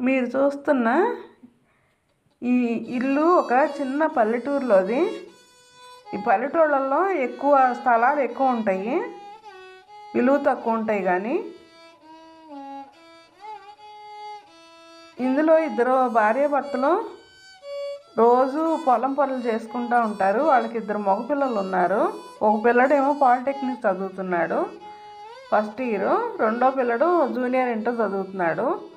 మీరు చూస్తున్న ఈ ఇల్లు ఒక చిన్న పల్లెటూరులోది ఈ పల్లెటూళ్ళల్లో ఎక్కువ స్థలాలు ఎక్కువ ఉంటాయి. విలువ తక్కువ ఉంటాయి కానీ. ఇందులో ఇద్దరు భార్యాభర్తలు రోజు పొలం పనులు చేసుకుంటూ ఉంటారు. వాళ్ళకి ఇద్దరు మగపిల్లలు ఉన్నారు. ఒక పిల్లడేమో పాలిటెక్నిక్ చదువుతున్నాడు. First year. రెండో పిల్లడు జూనియర్ ఇంటర్ చదువుతున్నాడు.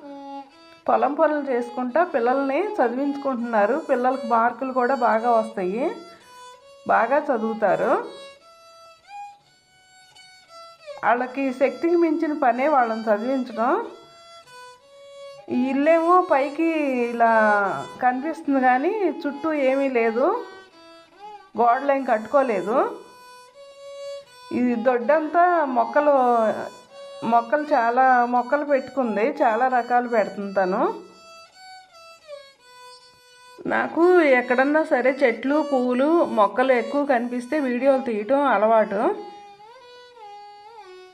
పొలం పనులు చేసుకుంటా పిల్లల్ని చదివించుకుంటున్నారు. పిల్లలకు మార్కులు కూడా బాగా వస్తాయి. బాగా చదువుతారు. వాళ్ళకి శక్తికి మించిన పనే వాళ్ళని చదివించడం. ఈ ఇల్లేమో పైకి ఇలా కనిపిస్తుంది కానీ చుట్టూ ఏమీ లేదు. గోడలు ఏం కట్టుకోలేదు. ఇది దొడ్డంతా మొక్కలు మొక్కలు చాలా మొక్కలు పెట్టుకుంది. చాలా రకాలు పెడుతుంది తను. నాకు ఎక్కడన్నా సరే చెట్లు పువ్వులు మొక్కలు ఎక్కువ కనిపిస్తే వీడియోలు తీయటం అలవాటు.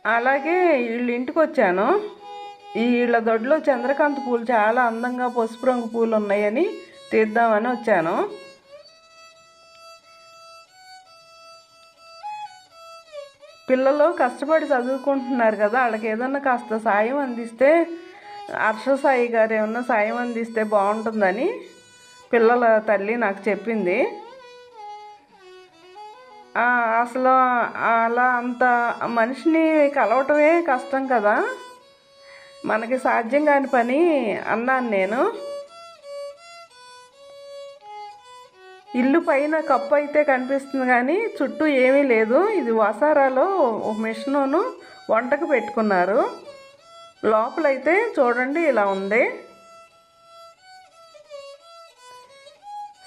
అలాగే వీళ్ళ ఇంటికి వచ్చాను. వీళ్ళ దొడ్లో చంద్రకాంత్ పూలు చాలా అందంగా పసుపు రంగు పూలు ఉన్నాయని తీద్దామని వచ్చాను. పిల్లలు కష్టపడి చదువుకుంటున్నారు కదా వాళ్ళకి ఏదన్నా కాస్త సాయం అందిస్తే హర్ష సాయి గారు ఏమన్నా సాయం అందిస్తే బాగుంటుందని పిల్లల తల్లి నాకు చెప్పింది. అసలు అలా అంత మనిషిని కలవటమే కష్టం కదా. మనకి సాధ్యం కాని పని అన్నాను నేను. ఇల్లు పైన కప్పు అయితే కనిపిస్తుంది కానీ చుట్టూ ఏమీ లేదు. ఇది వసారాలో ఒక మిషనును వంటకు పెట్టుకున్నారు. లోపలైతే చూడండి ఇలా ఉంది.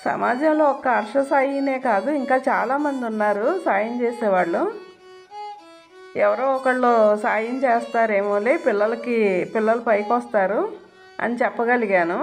సమాజంలో ఒక్క హర్ష సాయినే కాదు ఇంకా చాలామంది ఉన్నారు సాయం చేసేవాళ్ళు. ఎవరో ఒకళ్ళు సాయం చేస్తారేమోలే పిల్లలకి పిల్లలు పైకి వస్తారు అని చెప్పగలిగాను.